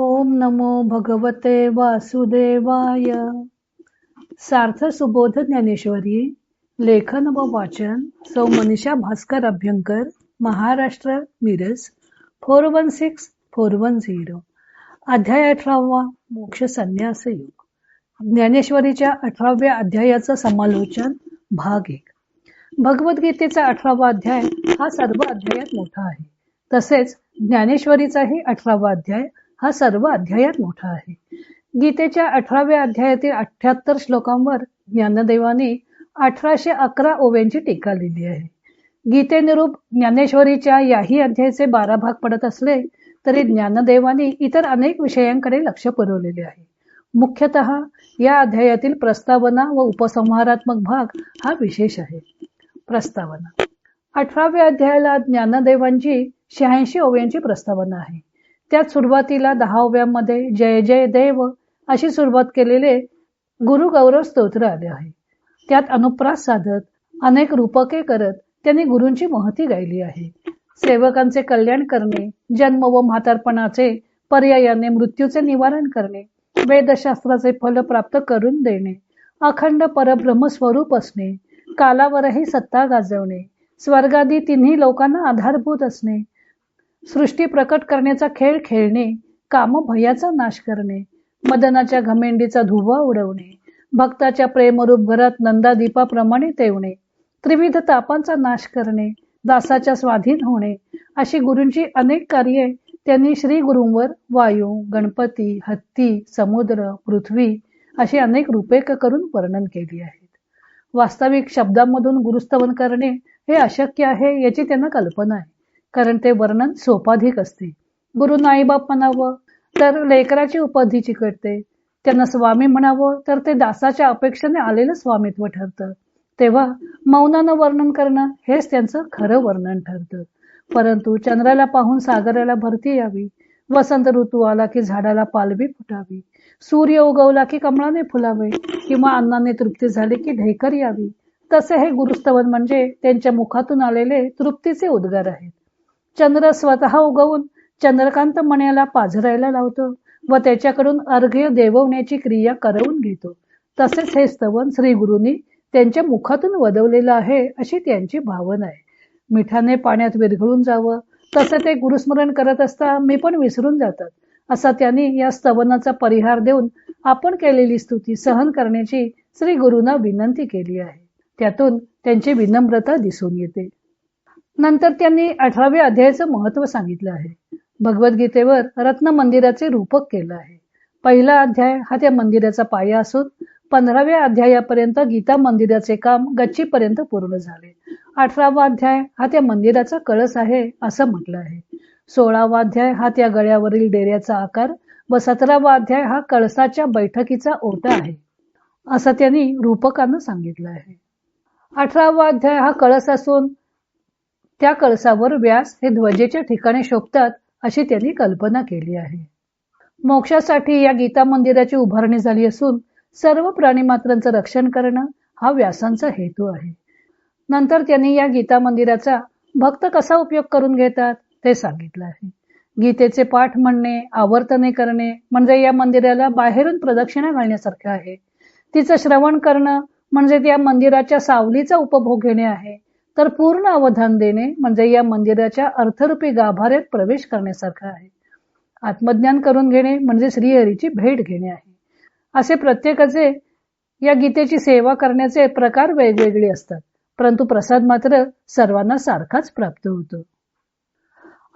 ओम नमो भगवते वासुदेवाय. सार्थ सुबोध ज्ञानेश्वरी लेखन व वाचन सौ Manisha Bhaskar Abhyankar Maharashtra Miraj four one six four one zero. अध्याय अठरावा मोक्ष संन्यास योग. ज्ञानेश्वरीच्या अठराव्या अध्यायाचं समालोचन भाग एक. भगवद्गीतेचा अठरावा अध्याय हा सर्व अध्यायात मोठा आहे. तसेच ज्ञानेश्वरीचाही अठरावा अध्याय हा सर्व अध्यायात मोठा आहे. गीतेच्या अठराव्या अध्यायातील अठ्याहत्तर श्लोकांवर ज्ञानदेवाने अठराशे अकरा ओव्यांची टीका लिहिली आहे. गीतेनिरूप ज्ञानेश्वरीच्या याही अध्यायाचे बारा भाग पडत असले तरी ज्ञानदेवाने इतर अनेक विषयांकडे लक्ष पुरवलेले आहे. मुख्यतः या अध्यायातील प्रस्तावना व उपसंहारात्मक भाग हा विशेष आहे. प्रस्तावना. अठराव्या अध्यायाला ज्ञानदेवांची शहाऐंशी ओव्यांची प्रस्तावना आहे. त्यात सुरुवातीला दहाव्यामध्ये जय जय देव अशी सुरुवात केलेले गुरु गौरव स्तोत्र आले आहे. त्यात अनुप्रास साधत अनेक रूपके करत त्यांनी गुरूंची महती गायली आहे. सेवकांचे कल्याण करणे जन्म व म्हातारपणाचे पर्यायाने मृत्यूचे निवारण करणे वेदशास्त्राचे फल प्राप्त करून देणे अखंड परब्रह्म स्वरूप असणे कालावरही सत्ता गाजवणे स्वर्गादी तिन्ही लोकांना आधारभूत असणे सृष्टी प्रकट करण्याचा खेळ खेळणे काम भयाचा नाश करणे मदनाच्या घमेंडीचा धुवा उडवणे भक्ताच्या प्रेमरूप घरात नंदादीपाप्रमाणे तेवणे त्रिविध तापांचा नाश करणे दासाच्या स्वाधीन होणे अशी गुरूंची अनेक कार्ये त्यांनी श्री गुरूंवर वायू गणपती हत्ती समुद्र पृथ्वी अशी अनेक रूपेक करून वर्णन केली आहेत. वास्तविक शब्दांमधून गुरुस्तवन करणे हे अशक्य आहे याची त्यांना कल्पना आहे. कारण ते वर्णन सोपाधिक असते. गुरु नाईबाप म्हणावं तर लेकराची उपाधी चिकटते. त्यांना स्वामी म्हणावं तर ते दासाच्या अपेक्षेने आलेलं स्वामित्व ठरतं. तेव्हा मौनानं वर्णन करणं हेच त्यांचं खरं वर्णन ठरतं. परंतु चंद्राला पाहून सागराला भरती यावी. वसंत ऋतू आला की झाडाला पालवी फुटावी. सूर्य उगवला की कमळाने फुलावे. किंवा अन्नाने तृप्ती झाली की ढेकर यावी. तसे हे गुरुस्तवन म्हणजे त्यांच्या मुखातून आलेले तृप्तीचे उद्गार आहेत. चंद्र स्वतः उगवून चंद्रकांत मण्याला पाझरायला लावतो व त्याच्याकडून अर्घ्य देववण्याची क्रिया करवून घेतो. तसेच हे स्तवन श्री गुरुनी त्यांच्या मुखातून वदवलेलं आहे अशी त्यांची भावना आहे. मिठाने पाण्यात विरघळून जावं. तसं ते गुरुस्मरण करत असता मी पण विसरून जातात. असा त्यांनी या स्तवनाचा परिहार देऊन आपण केलेली स्तुती सहन करण्याची श्री गुरुना विनंती केली आहे. त्यातून त्यांची विनम्रता दिसून येते. नंतर त्यांनी अठराव्या अध्यायाचं महत्त्व सांगितलं आहे. भगवद्गीतेवर रत्न मंदिराचे रूपक केलं आहे. पहिला अध्याय हा त्या मंदिराचा पाया असून पंधराव्या अध्यायापर्यंत गीता मंदिराचे काम गच्चीपर्यंत पूर्ण झाले. अठरावा अध्याय हा त्या मंदिराचा कळस आहे असं म्हटलं आहे. सोळावा अध्याय हा त्या गळ्यावरील डेऱ्याचा आकार व सतरावा अध्याय हा कळसाच्या बैठकीचा ओटा आहे असं त्यांनी रूपकानं सांगितलं आहे. अठरावा अध्याय हा कळस असून त्या कळसावर व्यास हे ध्वजेच्या ठिकाणी शोभतात अशी त्यांनी कल्पना केली आहे. मोक्षासाठी या गीता मंदिराची उभारणी झाली असून सर्व प्राणीमात्रांचं रक्षण करणं हा व्यासांचा हेतू आहे. नंतर त्यांनी या गीता मंदिराचा भक्त कसा उपयोग करून घेतात ते सांगितलं आहे. गीतेचे पाठ म्हणणे आवर्तने करणे म्हणजे या मंदिराला बाहेरून प्रदक्षिणा घालण्यासारखं आहे. तिचं श्रवण करणं म्हणजे त्या मंदिराच्या सावलीचा उपभोग घेणे आहे. तर पूर्ण अवधान देणे म्हणजे या मंदिराच्या अर्थरूपी गाभाऱ्यात प्रवेश करण्यासारखं आहे. आत्मज्ञान करून घेणे म्हणजे श्रीहरीची भेट घेणे आहे. असे प्रत्येकाचे या गीतेची सेवा करण्याचे प्रकार वेगवेगळे असतात. परंतु प्रसाद मात्र सर्वांना सारखाच प्राप्त होतो.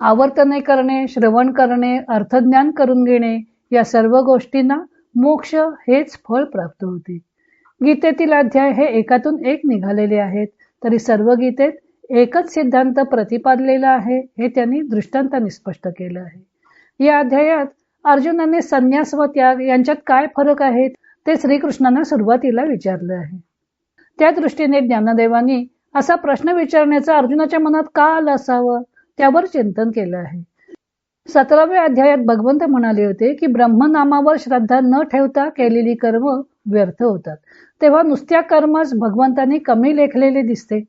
आवर्तने करणे श्रवण करणे अर्थज्ञान करून घेणे या सर्व गोष्टींना मोक्ष हेच फळ प्राप्त होते. गीतेतील अध्याय हे एकातून एक निघालेले आहेत. तरी सर्व गीतेत एकच सिद्धांत प्रतिपादलेला आहे हे त्यांनी दृष्टांताने स्पष्ट केलं आहे. या अध्यायात अर्जुनाने संन्यास व त्याग यांच्यात काय फरक आहेत ते श्रीकृष्णांना सुरुवातीला विचारलं आहे. त्या दृष्टीने ज्ञानदेवानी असा प्रश्न विचारण्याचा अर्जुनाच्या मनात का आलं असावं त्यावर चिंतन केलं आहे. सतराव्या अध्यायात भगवंत म्हणाले होते की ब्रह्मनामावर श्रद्धा न ठेवता केलेली कर्म व्यर्थ होतात. तेव्हा नुसत्या कर्मास भगवंतांनी कमी लेखलेले दिसते.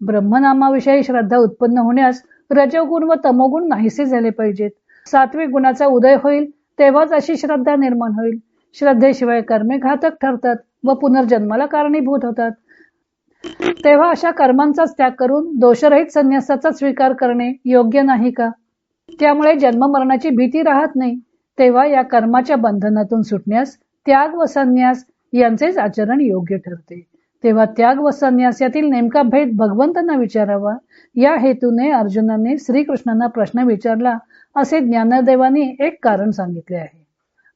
ब्रह्मनामाविषयी श्रद्धा उत्पन्न होण्यास रजोगुण व तमोगुण नाहीसे झाले पाहिजेत. सात्विक गुणाचा उदय होईल तेव्हाच अशी श्रद्धा निर्माण होईल. श्रद्धेशिवाय कर्मे घातक ठरतात व पुनर्जन्माला कारणीभूत होतात. तेव्हा अशा कर्मांचाच त्याग करून दोषरहित संन्यासाचा स्वीकार करणे योग्य नाही का? त्यामुळे जन्म मरणाची भीती राहत नाही. तेव्हा या कर्माच्या बंधनातून सुटण्यास त्याग व संन्यास यांचेच आचरण योग्य ठरते. तेव्हा त्याग व संन्यास यातील नेमका भेद भगवंतांना विचारावा. या हेतूने अर्जुनाने श्रीकृष्णांना प्रश्न विचारला असे ज्ञानदेवानी एक कारण सांगितले आहे.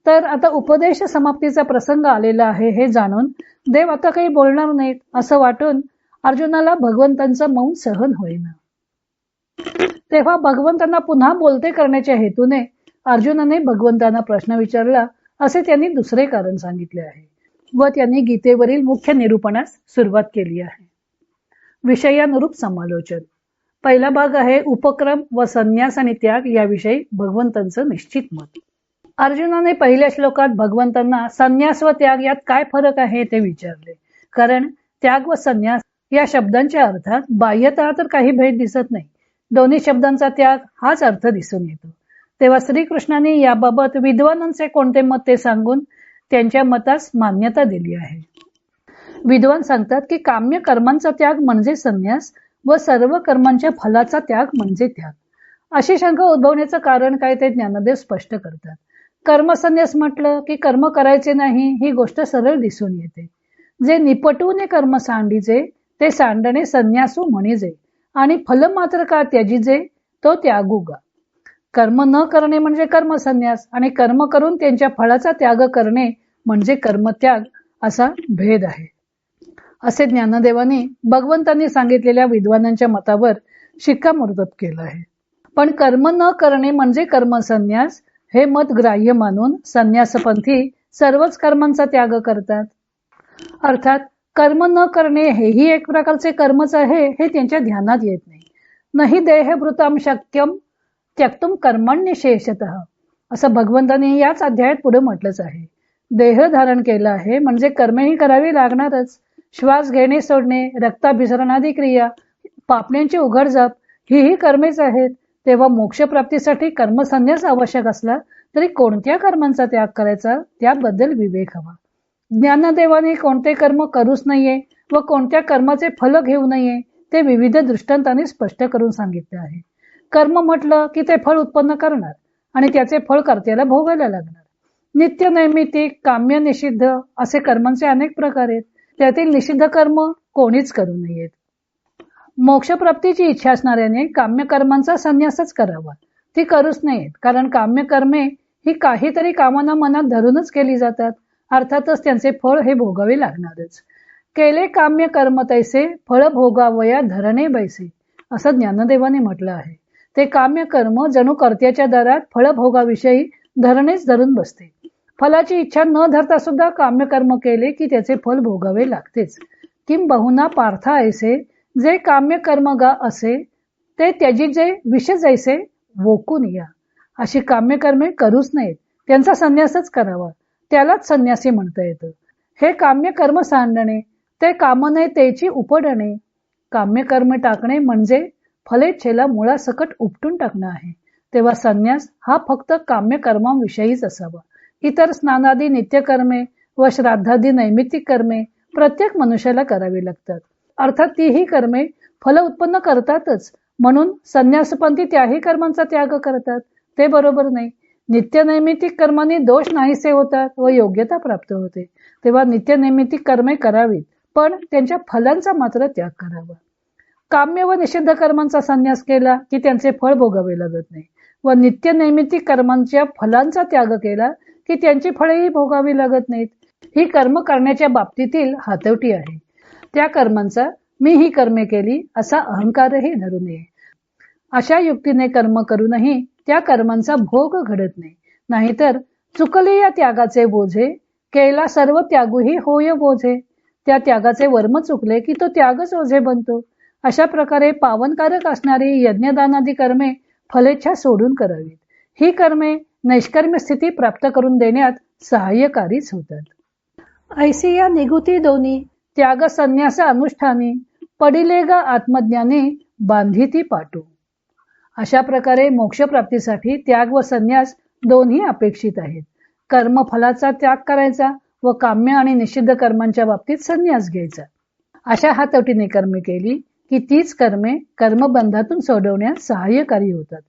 तर आता उपदेश समाप्तीचा प्रसंग आलेला आहे हे जाणून देव आता काही बोलणार नाहीत असं वाटून अर्जुनाला भगवंतांचं मौन सहन होईना. तेव्हा भगवंतांना पुन्हा बोलते करण्याच्या हेतूने अर्जुनाने भगवंतांना प्रश्न विचारला असे त्यांनी दुसरे कारण सांगितले आहे. व त्यांनी गीतेवरील मुख्य निरूपणास सुरुवात केली आहे. विषयानुरूप समालोचन. पहिला भाग आहे उपक्रम व संन्यास आणि त्याग याविषयी भगवंतांचं निश्चित मत. अर्जुनाने पहिल्या श्लोकात भगवंतांना संन्यास व त्याग यात काय फरक आहे ते विचारले. कारण त्याग व संन्यास या शब्दांच्या अर्थात बाह्यतः तर काही भेद दिसत नाही. दोन्ही शब्दांचा त्याग हाच अर्थ दिसून येतो. तेव्हा श्रीकृष्णाने याबाबत विद्वानांचे कोणते मत ते सांगून त्यांच्या मतास मान्यता दिली आहे. विद्वान सांगतात की काम्य कर्मांचा त्याग म्हणजे संन्यास व सर्व कर्मांच्या फलाचा त्याग म्हणजे त्याग. अशी शंका उद्भवण्याचं कारण काय ते ज्ञानदेव स्पष्ट करतात. कर्मसन्यास म्हटलं की कर्म करायचे नाही ही गोष्ट सरळ दिसून येते. जे निपटूने कर्म सांडीचे ते सांडणे संन्यासू म्हणजे. आणि फल मात्र का त्याजीजे तो त्यागुगा कर्म न करणे म्हणजे कर्मसन्यास आणि कर्म करून त्यांच्या फळाचा त्याग करणे म्हणजे कर्मत्याग असा भेद आहे. असे ज्ञानदेवाने भगवंतांनी सांगितलेल्या विद्वानांच्या मतावर शिक्कामोर्तब केलं आहे. पण कर्म न करणे म्हणजे कर्मसन्यास हे मत ग्राह्य मानून संन्यासपंथी सर्वच कर्मांचा त्याग करतात. अर्थात कर्म न करणे हेही एक प्रकारचे कर्मच आहे हे त्यांच्या ध्यानात येत नाही. नाही देहभृताम शक्यम त्यक्तुम कर्मण्यशेषत. असं भगवंताने याच अध्यायात पुढे म्हटलंच आहे. देह धारण केलं आहे. म्हणजे कर्मेही करावी लागणारच. श्वास घेणे सोडणे रक्ताभिसरणादी क्रिया पापण्यांची उघडझाप हीही कर्मेच आहेत. तेव्हा मोक्षप्राप्तीसाठी कर्मसंन्यास आवश्यक असला तरी कोणत्या कर्मांचा त्याग करायचा? त्याबद्दल विवेक हवा. ज्ञानदेवाने कोणते कर्म करूच नाहीये व कोणत्या कर्माचे फल घेऊ नये ते विविध दृष्टांताने स्पष्ट करून सांगितले आहे. कर्म म्हटलं की ते फळ उत्पन्न करणार आणि त्याचे फळ कर्त्याला भोगायला लागणार. नित्य नैमितिक काम्य निषिद्ध असे कर्मांचे अनेक प्रकार आहेत. त्यातील निषिद्ध कर्म कोणीच करू नयेत. मोक्षप्राप्तीची इच्छा असणाऱ्याने काम्य कर्मांचा संन्यासच करावा. ती करूच नयेत कारण काम्य कर्मे ही काहीतरी कामांना मनात धरूनच केली जातात. अर्थातच त्यांचे फळ हे भोगावे लागणारच. केले काम्य कर्म तैसे फळ भोगावया धरणे बैसे असं ज्ञानदेवाने म्हटलं आहे. ते काम्य कर्म जणू कर्त्याच्या दरात फळभोगाविषयी धरणेच धरून बसते. फलाची इच्छा न धरता सुद्धा काम्य कर्म केले की त्याचे फल भोगावे लागतेच. किंबहुना पार्था ऐसे जे काम्य कर्म गा असे ते त्याची जे विष जैसे वोकून या. अशी काम्य कर्मे करूच नाहीत त्यांचा संन्यासच करावा. त्यालाच संन्यासी म्हणता येतं. हे काम्य कर्म सांडणे ते कामने त्याची उपडणे. काम्य कर्म टाकणे म्हणजे फलेच्छेला मुळासकट उपटून टाकणं आहे. तेव्हा संन्यास हा फक्त काम्य कर्मांविषयीच असावा. इतर स्नानादी नित्यकर्मे व श्राद्धादी नैमित्तिक कर्मे प्रत्येक मनुष्याला करावी लागतात. अर्थात तीही कर्मे फल उत्पन्न करतातच. म्हणून संन्यासपंथी त्याही कर्मांचा त्याग करतात. ते बरोबर नाही. नित्यनैमित्तिक कर्माने दोष नाहीसे होतात व योग्यता प्राप्त होते. तेव्हा नित्यनैमित्तिक कर्मे करावीत पण त्यांच्या फलांचा मात्र त्याग करावा. काम्य व निषिद्ध कर्मांचा संन्यास केला की त्यांचे फळ भोगावे लागत नाही. व नित्यनैमित्तिक कर्मांच्या फलांचा त्याग केला की त्यांची फळेही भोगावी लागत नाहीत. ही कर्म करण्याच्या बाबतीतील हातवटी आहे. त्या कर्मांचा मी ही कर्मे केली असा अहंकारही धरू नये अशा युक्तीने कर्म करूनही त्या कर्मांचा भोग घडत नाही. नाहीतर चुकले या त्यागाचे बोझे केला सर्व त्यागूही होय बोझे त्या त्यागाचे वर्म चुकले की तो त्यागच ओझे बनतो. अशा प्रकारे पावनकारक असणारी यज्ञदानादी कर्मे फलेच्छा सोडून करावीत. ही कर्मे नैष्कर्म्य स्थिती प्राप्त करून देण्यात सहाय्यकारीच होतात ऐसी या निगुती दोन्ही त्याग संन्यास अनुष्ठानी पडिले ग आत्मज्ञानी बांधिती पाटू अशा प्रकारे मोक्षप्राप्तीसाठी त्याग व संन्यास दोन्ही अपेक्षित आहेत. कर्मफलाचा त्याग करायचा व काम्य आणि निषिद्ध कर्मांच्या बाबतीत संन्यास घ्यायचा. अशा हातवटीने कर्मे केली की तीच कर्मे कर्मबंधातून सोडवण्यास सहाय्यकारी होतात.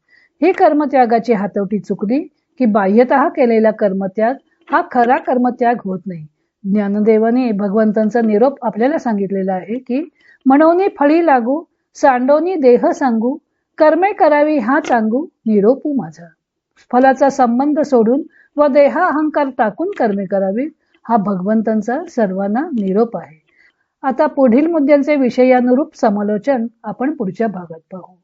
ही कर्मत्यागाची हातवटी चुकली की बाह्यत केलेला कर्मत्याग हा खरा कर्मत्याग होत नाही. ज्ञानदेवाने भगवंतांचा निरोप आपल्याला सांगितलेला आहे की म्हणून फळी लागू सांडोनी देह सांगू कर्मे करावी हा सांगू निरोपू माझा. फलाचा संबंध सोडून व देह अहंकार टाकून कर्मे करावी हा भगवंतांचा सर्वांना निरोप आहे. आता पुढील मुद्द्यांचे विषयानुरूप समालोचन आपण पुढच्या भागात पाहू.